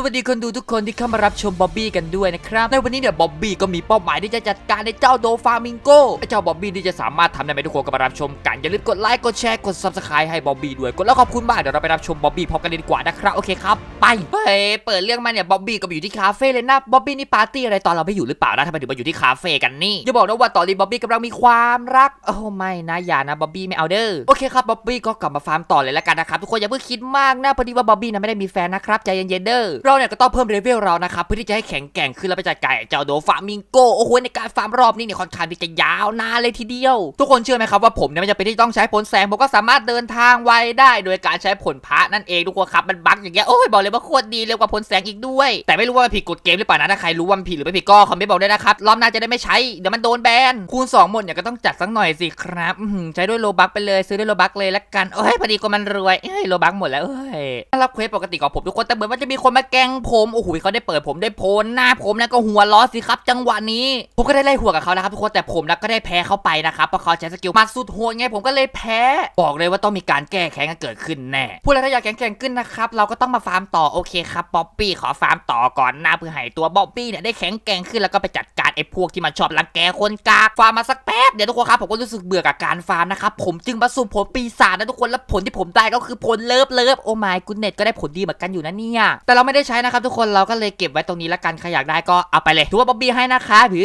สวัสดีคนดูทุกคนที่เข้ามารับชมบ๊อบบี้กันด้วยนะครับ ในวันนี้เนี่ยบ๊อบบี้ก็มีเป้าหมายที่จะจัดการในเจ้าโดฟามิงโกไอ้เจ้าบ๊อบบี้ที่จะสามารถทำได้ไหมทุกคนก็มารับชมกัน อย่าลืมกดไลค์กดแชร์กด subscribe ให้บ๊อบบี้ด้วยกดแล้วขอบคุณมากเดี๋ยวเราไปรับชมบ๊อบบี้พร้อมกันเลยดีกว่านะครับโอเคครับไปเฮ้ยเปิดเรื่องมาเนี่ยบ๊อบบี้ก็อยู่ที่คาเฟ่เลยนะบ๊อบบี้นี่ปาร์ตี้อะไรตอนเราไม่อยู่หรือเปล่านะทำไมถึงมาอยู่ที่คาเฟ่กันนี่อย่าบอกนะว่าตอนนี้บ๊อบบี้กำลังมีความรักโอ้ไม่นะอย่านะบ๊อบบี้ไม่เอาเด้อโอเคครับบ๊อบบี้ก็กลับมาฟาร์มต่อเลยแล้วกันนะครับทุกคนอย่าเพิ่งคิดมากนะพอดีว่าบ๊อบบี้นะไม่ได้มีแฟนนะครับใจเย็นๆเด้อเราเนี่ยก็ต้องเพิ่มเลเวลเรานะครับเพื่อที่จะให้แข็งแกร่งขึ้นแล้วไปจัดการไอ้เจ้าโดฟามิงโกโอ้โหในการฟาร์มรอบนี้เนี่ยค่อนข้างที่จะยาวนานเลยทีเดียว ทุกคนเชื่อไหมครับว่าผมเนี่ยไม่จำเป็นที่ต้องใช้ผลแสงผมก็สามารถเดินทางไวได้โดยการใช้ผลพระนั่นเองทุกคนครับมันบั๊กอย่างเงี้ยโอ้ยบอกเลยว่าโคตรดีเร็วกว่าผลแสงอีกด้วย แต่ไม่รู้ว่ามันผิดกฎเกมหรือเปล่านะถ้าใครรู้ว่ามันผิดหรือไม่ผิดก็คอมเมนต์บอกด้วยนะครับรอบหน้าจะได้ไม่ใช้เดี๋ยวมันโดนแบนคูณสองหมดเนี่ยก็ต้องจัดสักหน่อยสิครับใช้ด้วยโลบักไปเลยซื้อด้วยโลบักเลยละกันโอ้ยพอดีก็มันรวยเอ้ยโลบักหมดแล้วเอ้ยรับเควสปกติของผมทุกคนแต่เหมือนว่าจะมีคนมาแกล้งผมโอ้โหเขาได้เปิดผมได้โพลหน้าผมแล้วก็หัวล้อสิครับ จังหวะนี้ผมก็ได้ไล่หัวกับเขานะครับทุกคนแต่ผมนะก็ได้แพ้เขาไปนะครับเพราะเขาใช้สกิลมาสุดโหดไงผมก็เลยแพ้บอกเลยว่าต้องมีการแก้แค้นกันเกิดขึ้นแน่พูดแล้วถ้าอยากแข็งแกร่งขึ้นนะครับเราก็ต้องมาฟาร์มต่อโอเคครับบ๊อบบี้ขอฟาร์มต่อก่อนหนะเพื่อให้ตัวบ๊อบบี้เนี่ยได้แข็งแกร่งขึ้นแล้วก็ไปจัดการไอ้พวกที่มันชอบรังแกคนกากฟาร์มมาสักแป๊บเดี๋ยวทุกคนครับผมก็รู้สึกเบื่อกับการฟาร์มนะครับผมจึงมาสุ่ผลปีศาจนะทุกคนแล้วผลที่ผมได้ก็คือผลเลิฟเลิฟโอ้ไม่กุนเน็ตก็ได้ผลดีเหมือนกันอยู่นะเนี่ยแต่เราไม่ได้ใช้นะครับทุกคนเราก็เลยเก็บไว้ตรงนี้ละกันใครอยากได้ก็เอาไปเลยถือว่าบ๊อบบี้ให้นะคะหือ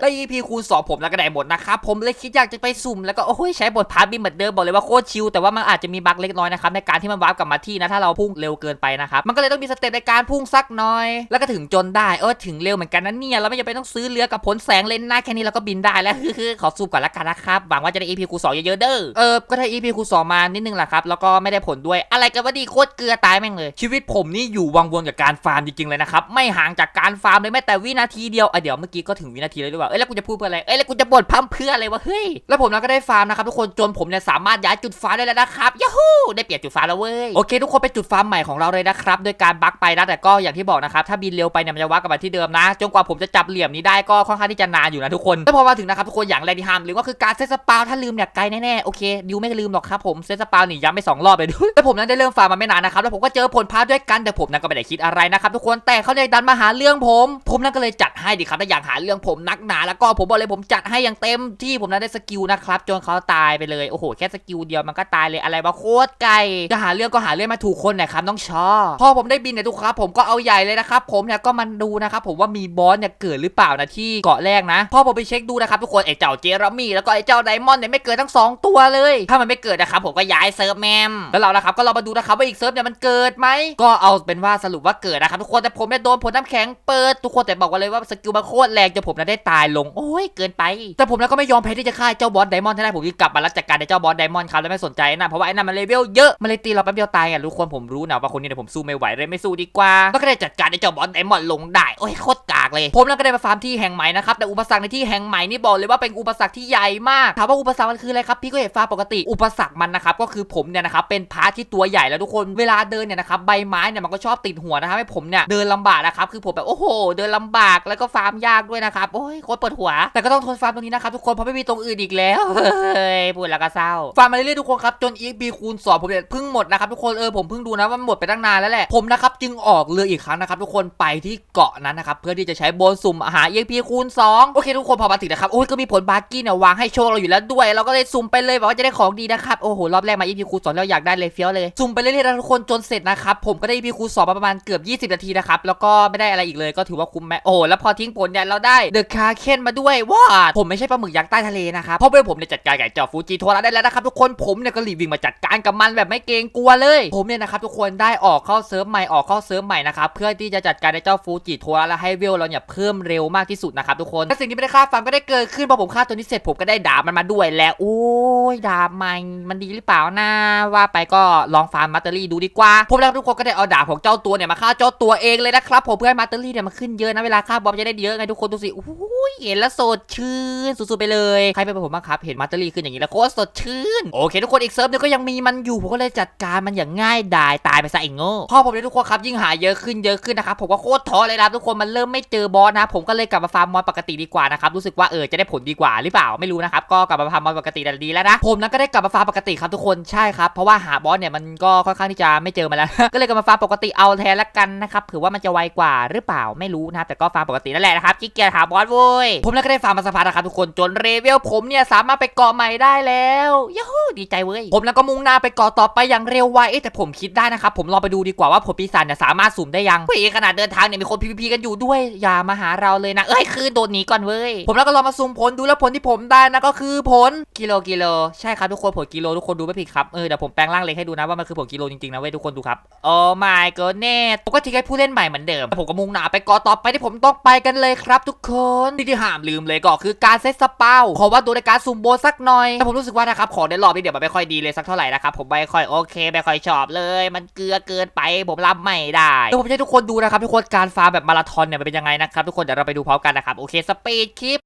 แล้ว EP คูณสองผมแล้วก็ได้หมดนะครับผมเลยคิดอยากจะไปสุ่มแล้วก็โอ้ยใช้บทพาร์ทบินเหมือนเดิมบอกเลยว่าโคตรชิลแต่ว่ามันอาจจะมีบั๊กเล็กน้อยนะครับในการที่มันวาร์ปกลับมาที่นะถ้าเราพุ่งเร็วเกินไปนะครับมันก็เลยต้องมีสเต็ปในการพุ่งสักหน่อย แล้วก็ถึงจนได้เออถึงเร็วเหมือนกันนะเนี่ยเราไม่จำเป็นต้องซื้อเรือกับผลแสงเลนหน้าแค่นี้เราก็บินได้แล้วขอซูมก่อนละกันนะครับหวังว่าจะได้ EP คูณสองเยอะๆเด้อเออก็ได้ EP คูณสองมานิดนึงแหละครับแล้วก็ไม่ได้ผลด้วยอะไรกันว่าดีโคตรเกลือตายแม่งเลย ชีวิตผมนี่อยู่วังวนกับการฟาร์มจริงๆเลยนะครับไม่ห่างจากการฟาร์มเลยแม้แต่วินาทีเดียวอะเดี๋ยวเมื่อกี้ก็ถึงวินาทีแล้วหรือเปล่าเอ้ยแล้วกูจะพูดเพื่ออะไรเอ้ยแล้วกูจะบ่นพร่ำเพื่ออะไรวะเฮ้ยแล้วผมก็ได้ฟาร์มนะครับทุกคนจนผมเนี่ยสามารถย้ายจุดฟาร์มได้แล้วนะครับยาฮูได้เปลี่ยนจุดฟาร์มแล้วเว้ยโอเคทุกคนเป็นจุดฟาร์มใหม่ของเราเลยนะครับโดยการบั๊กไปนะแต่ก็อย่างที่บอกนะครับถ้าบินเร็วไปเนี่ยมันจะวักกลับมาที่เดิมนะจนกว่าผมจะจับเหลี่ยมนี้ได้ก็ค่อนข้างที่จะนานอยู่นะทุกคนแล้วพอมาถึงนะครับทุกคนอย่างแรกที่ห้ามลืมก็คือการเซตสปาวถ้าลืมเนี่ยไกลแน่ๆโอเคดิวไม่ลืมหรอกครับผมเซตสปาวนี่ย้ำไปสองรอบเลยด้วยแล้วผมนั้นได้เริ่มฟาร์มมาไม่นานนะครับแล้วผมก็เจอผลพาร์ทด้วยกันแต่ผมนั้นก็ไม่ได้คิดอะไรนะครับทุกคนแต่เขาเลยดันมาหาเรื่องผม ผมนั้นก็เลยจัดให้ดิครับถ้าอยากหาเรื่องผมนักหนา แล้วก็ผมบอกเลยผมจัดให้อย่างเต็มที่ผมนั้นได้สกิลนะครับจนเขาตายไปเลยโอ้โหแค่สกิลเดียวมันก็ตายเลยอะไรวะโคตรไกลจะหาเรื่องก็หาเรื่องมาถูกคนนะครับน้องชอพอผมได้บินเนี่ยทุกครับผมก็เอาใหญ่เลยนะครับผมเนี่ยก็มันดูนะครับผมว่ามีบอสเนี่ยเกิดหรือเปล่านะที่เกาะแรกนะพอผมไปเช็คดูนะครับทุกคนไอ้เจ้าเจอร์มี่แล้วก็ไอ้เจ้าไดมอนด์เนี่ยไม่เกิดทั้งสองตัวเลย ถ้ามันไม่เกิดนะครับผมก็ย้ายเซิร์ฟแมมแล้วเรานะครับก็เรามาดูนะครับว่าอีกเซิร์ฟเนี่ยมันเกิดไหมก็เอาเป็นว่าสรุปว่าเกิดนะครับทุกคนแต่ผมเนี่ยโดนผลน้ำแข็งเปิดทุกคนแต่บอกว่าเลยว่าสกิลมันโคตรแรงจนผมน่ะได้ตายลงโอ้ยเกินไป แต่ผมแล้วก็ไม่ยอมแพ้ที่จะฆ่าเจ้าบอสไดมอนด์ให้ได้ผมจึงกลับมาแล้วจัดการไอ้เจ้าบอสไดมอนด์ครับแล้วไม่สนใจนะเพราะว่าไอ้นั่นมันเลเวลเยอะมันเลยตีเราแป๊บเดียวตายอะทุกคนผมรู้นะว่าคนนี้เนี่ยผมสู้ไม่ไหวเลยไม่สู้ดีกว่าก็ได้จัดการไอ้เจ้าบอสไดมอนด์ลงได้โอ้ยโคตรกากเลย ผมแล้วก็ได้มาฟาร์มที่แห่งใหม่นะครับแต่อุปสรรคในที่แห่งใหม่นี่บอกเลยว่าเป็นอุปสรรคที่ใหญ่มากถามว่าอุปสรรคมันคืออะไรครับพี่ก็เห็นฟาร์มปกติอุปสรรคมันนะครับก็คือผมเนี่ยนะครับเป็นพาร์ทที่ตัวใหญ่แล้วทุกคนเวลาเดินเนี่ยนะครับใบไม้เนี่ยมันก็ชอบติดหัวนะครับให้ผมเนี่ยเดินลำบากนะครับคือผมแบบโอ้โห เดินลำบากแล้วก็ฟาร์มยากด้วยนะครับโอ้ยโคตรปวดหัว แต่ก็ต้องทนฟาร์มตรงนี้นะครับทุกคนเพราะไม่มีตรงอื่นอีกแล้วเฮ้ยพูดแล้วก็เศร้าฟาร์มมาเรื่อยๆทุกคนครับจน EXP คูณสองผมเนี่ยเพิ่งหมดนะครับทุกคนเออผมเพิ่งดูนะว่าหมดไปตั้งนานแล้วแหละผมนะครับจึงออกเรืออีกครั้งนะครับทุกคนไปที่เกาะนั้นนะครับเพื่อที่จะใช้โบนสุ่มหา EXP คูณ2โอเคทุกคนพอมาถึงนะครับโอ้ยก็มีผลบาร์กี้เนี่ยวางให้โชคเราอยู่แล้วด้วย เราก็เลยสุ่มไปเลยบอกว่าจะได้ของดีนะครับโอ้โหรอบแรกมา EXP คูณ2แล้วอยากได้เลยเฟี้ยวเลยสุ่มไปเรื่อยๆนะทุกคนจนเสร็จนะครับผมก็ได้ EXP คูณ2มาประมาณเกืกือบ 20 นาทีนะครับ แล้วก็ไม่ได้อะไรอีกเลยก็ถือว่าคุ้มไหมโอ้แล้วพอทิ้งผลเนี่ยเราได้เดอะคาเคนมาด้วยว้าผมไม่ใช่ปลาหมึกยักษ์ใต้ทะเลนะครับเพราะเพื่อนผมเนี่ยจัดการกับไอ้เจ้าฟูจิโทระได้แล้วนะครับทุกคนผมเนี่ยก็รีบวิ่งมาจัดการกับมันแบบไม่เกรงกลัวเลย ผมเนี่ยนะครับทุกคนได้ออกเข้าเซิร์ฟใหม่ออกเข้าเซิร์ฟใหม่นะครับเพื่อที่จะจัดการไอ้เจ้าฟูจิโทระและให้เวลเราเนี่ยเพิ่มเร็วมากที่สุดนะครับทุกคนและสิ่งที่ไม่ได้คาดฝันก็ได้เกิดขึ้นพอผมฆ่าตัวนี้เสร็จผมก็ได้ดาบมันมาด้วยแล้วโอ้ยดาบมันมันดีหรือเปล่านะว่าไปก็ลองฟาร์มมัตเตอรี่ดูดีกว่าผมแล้วทุกคนก็ได้เอาดาบของเจ้าตัวเนี่ยมาาเจ้าตัวเองเลยนะครับผมเพื่อให้มาตเตอรี่เนี่ยมันขึ้นเยอะนะเวลาค่าบอมจะได้เยอะไงทุกคนดูสิโอ้ ยเห็นแล้วสดชื่นสุดๆไปเลยใครเป็นผมบ้างครับเห็นมัตเตอรี่ขึ้นอย่างนี้แล้วโคตรสดชื่นโอเคทุกคนอีกเซิร์ฟนึงก็ยังมีมันอยู่ผมก็เลยจัดการมันอย่างง่ายดายตายไปซะไอ้โง่พอผมเนี่ยทุกคนครับยิ่งหาเยอะขึ้นเยอะขึ้นนะครับผมก็โคตรท้อเลยนะครับทุกคนมันเริ่มไม่เจอบอสนะผมก็เลยกลับมาฟาร์มมอนปกติดีกว่านะครับรู้สึกว่าเออจะได้ผลดีกว่าหรือเปล่าไม่รู้นะครับก็กลับมาฟาร์มมอนปกติแต่ดีแล้วนะผมนั้นก็ได้กลับมาฟาร์มปกติครับทุกคนใช่ครับเพราะว่าหาบอสเนี่ยมันก็ค่อนข้างที่จะไม่เจอมาแล้ว ก็เลยกลับมาฟาร์มปกติเอาแทนละกันนะครับถือว่ามันจะไวกว่าหรือเปล่าไม่รู้นะแต่ก็ฟาร์มปกตินั่นแหละนะครับขี้เกียจหาบอสว้ผมแล้วก็ได้ฟาร์มมาสักพักนะครับทุกคนจนเรเวลผมเนี่ยสามารถไปเกาะใหม่ได้แล้วยูฮูดีใจเว้ยผมแล้วก็มุ่งหน้าไปเกาะต่อไปอย่างเร็วไวเอ๊ะแต่ผมคิดได้นะครับผมลองไปดูดีกว่าว่าผลปีศาจเนี่ยสามารถสุ่มได้ยังเฮ้ยขนาดเดินทางเนี่ยมีคนพีพีกันอยู่ด้วยอย่ามาหาเราเลยนะเอ้ยคือโดดหนีก่อนเว้ยผมแล้วก็ลองมาสุ่มผลดูแล้วผลที่ผมได้นะก็คือผลกิโลกิโลใช่ครับทุกคนผลกิโลทุกคนดูไม่ผิดครับเออเดี๋ยวผมแปลงร่างเล็กให้ดูนะว่ามันคือผลกิโลจริงๆนะเว้ยทุกคนดูครับโอ้ my goodness ผมก็ทิ้งให้ผู้เล่นใหม่เหมือนเดิมผมก็มุ่งหน้าไปเกาะต่อไปที่ผมต้องไปกันเลยครับทุกคนที่ที่ห้ามลืมเลยก็คือการเซตสเปาขอว่าตัวในการซุ่มโบนสักหน่อยแต่ผมรู้สึกว่านะครับของในรอบนี้เดี๋ยวมันไม่ค่อยดีเลยสักเท่าไหร่นะครับผมไม่ค่อยโอเคไม่ค่อยชอบเลย มันเกลือเกินไปผมรับไม่ได้แต่ผมจะให้ทุกคนดูนะครับทุกคนการฟาร์มแบบมาราธอนเนี่ยมันเป็นยังไงนะครับทุกคนเดี๋ยวเราไปดูพร้อมกันนะครับโอเคสปีดคลิป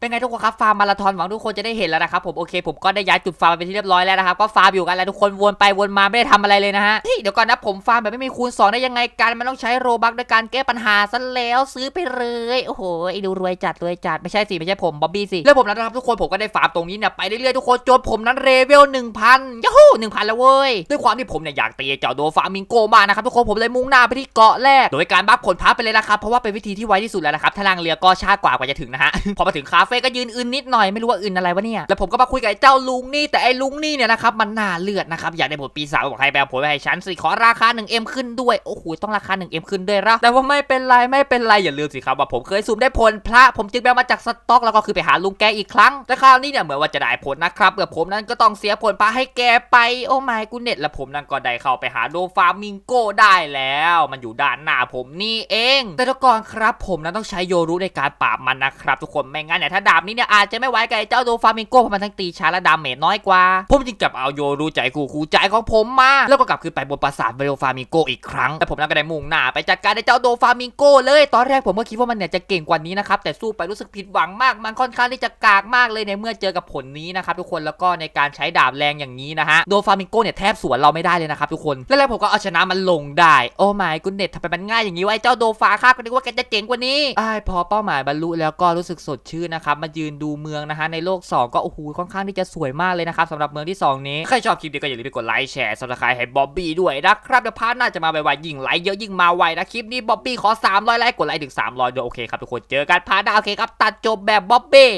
เป็นไงทุกคนครับฟาร์มมาราธอนหวังทุกคนจะได้เห็นแล้วนะครับผมโอเคผมก็ได้ย้ายจุดฟาร์มไปเป็นที่เรียบร้อยแล้วนะครับก็ฟาร์มอยู่กันแล้วทุกคนวนไปวนมาไม่ได้ทำอะไรเลยนะฮะเฮ้ยเดี๋ยวก่อนนะผมฟาร์มแบบไม่มีคูณ 2 ได้ยังไงกันมันต้องใช้โรบักด้วยการแก้ปัญหาซะแล้วซื้อไปเลยโอ้โหไอ้ดูรวยจัดรวยจัดไม่ใช่สิไม่ใช่ผมบ๊อบบี้สิแล้วผมนะครับทุกคนผมก็ได้ฟาร์มตรงนี้เนี่ยไปเรื่อยๆทุกคนจนผมนั้นเลเวล1000ยูฮู1000 แล้วเว้ยด้วยความที่ผมเนี่ยอยากตีเจ้าโดฟามิงโกมานะครับทุกคนผมเลยมุ่งหน้าไปที่เกาะแรก โดยการบัฟผลพับไปเลยนะครับเพราะว่าเป็นวิธีที่ไวที่สุดแล้วนะครับถ้าล่างเรือก็ช้ากว่ากว่าจะถึงนะฮะพอมาถึงคาเฟ่ก็ยืนอื่นนิดหน่อยไม่รู้ว่าอื่นอะไรวะเนี่ยแล้วผมก็มาคุยกับไอ้เจ้าลุงนี่แต่ไอ้ลุงนี่เนี่ยนะครับมันหน่าเลือดนะครับอยากได้ผลปีศาจบอกให้ไปเอาผลไปให้ฉันสิขอราคา 1M ขึ้นด้วยโอ้โหต้องราคา 1M ขึ้นด้วยละแต่ว่าไม่เป็นไรไม่เป็นไรอย่าลืมสิครับว่าผมเคยสุ่มได้ผลพระผมจึงไปเอามาจากสต็อกแล้วก็คือไปหาลุงแกอีกครั้งแต่คราวนี้เนี่ยเหมือนว่าจะได้ผลนะครับเมื่อผมนั้นก็ต้องเสียผลพระให้แกไปโอ้ไม่กูเน็ตและผมนั้นก็ได้เข้าไปหาโดฟามิงโกได้แล้ว มันอยู่ด้านหน้าผมนี่เอง แต่ทุกคนครับผมนั้นต้องใช้โยรุในการปราบมันนะครับทุกคนไม่งั้นเนี่ยถ้าดาบนี้เนี่ยอาจจะไม่ไหวกับไอ้เจ้าโดฟามิงโกเพราะมันทั้งตีช้าและดาเมจน้อยกว่า ผมจึงกลับเอาโยรุใจคู่คู่ใจของผมมา แล้วก็กลับขึ้นไปบนปราสาทเบโดฟามิงโกอีกครั้ง แต่ผมก็ได้มุ่งหน้าไปจัดการไอ้เจ้าโดฟามิงโกเลย ตอนแรกผมก็คิดว่ามันเนี่ยจะเก่งกว่านี้นะครับ แต่สู้ไปรู้สึกผิดหวังมาก มันค่อนข้างที่จะกากมากเลยในเมื่อเจอกับผลนี้นะครับทุกคน แล้วก็ในการใช้ดาบแรงอย่างนี้นะฮะ โดฟามิงโกเนี่ยแทบสวนเราไม่ได้เลยนะครับทุกคน แล้วผมก็เอาชนะมันลงได้ โอ้ไม่กุนเน็ตทำไมมันง่ายอย่างนี้วะไอ้เจ้าโดฟาข้าก็นึกว่าแกจะเจ๋งกว่านี้อ้ายพอเป้าหมายบรรลุแล้วก็รู้สึกสดชื่นนะครับมายืนดูเมืองนะฮะในโลก 2 ก็โอ้โหค่อนข้างที่จะสวยมากเลยนะครับสำหรับเมืองที่ 2 นี้ใครชอบคลิปนี้ก็อย่าลืมไปกดไลค์แชร์ซับสไครต์ให้บ๊อบบี้ด้วยนะครับเดี๋ยวพาร์ทหน้าจะมาไวๆยิ่งไลค์เยอะยิ่งมาไวนะคลิปนี้บ๊อบบี้ขอ300ไลค์กดไลค์ถึง300ด้วยโอเคครับทุกคนเจอกันพาร์ทหน้าโอเคครับตัดจบแบบบ๊อบบี้